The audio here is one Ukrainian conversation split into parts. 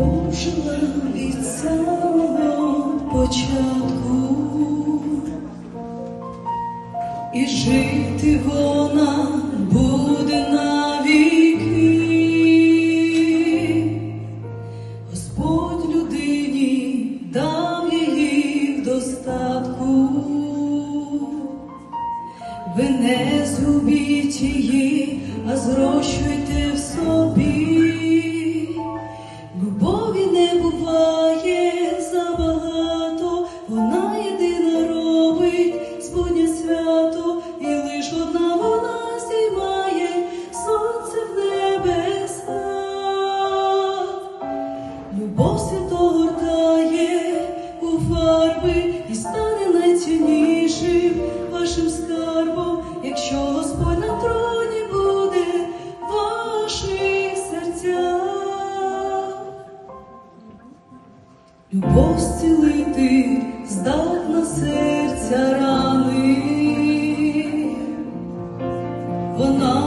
Почали самого початку. І жити вона буде навіки, Господь людині дав її в достатку, ви не згубіть її, а зрощуйте в собі. Любов зцілити здатна серця рани, вона.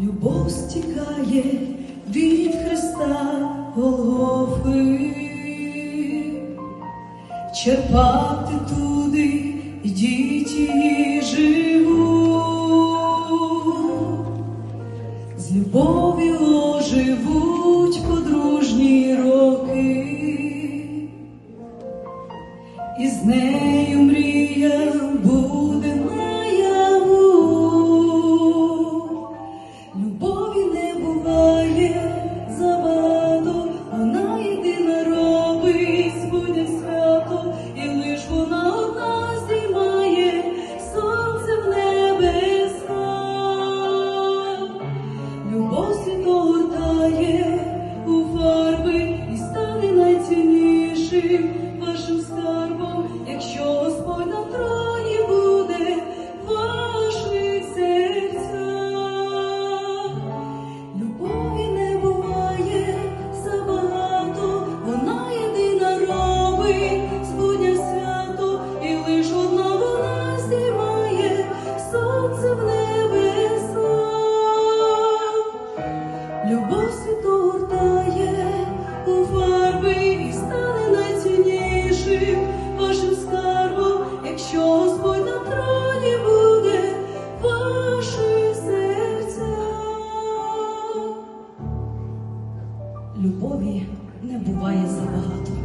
Любов стікає від Христа Голгофи, черпати туди йдіть і живу, з любов'ю оживуть подружні роки, і з нею. Любов світу гуртає у фарби і стане найціннішим вашим скарбом, якщо Господь на троні буде ваше серце. Любові не буває забагато.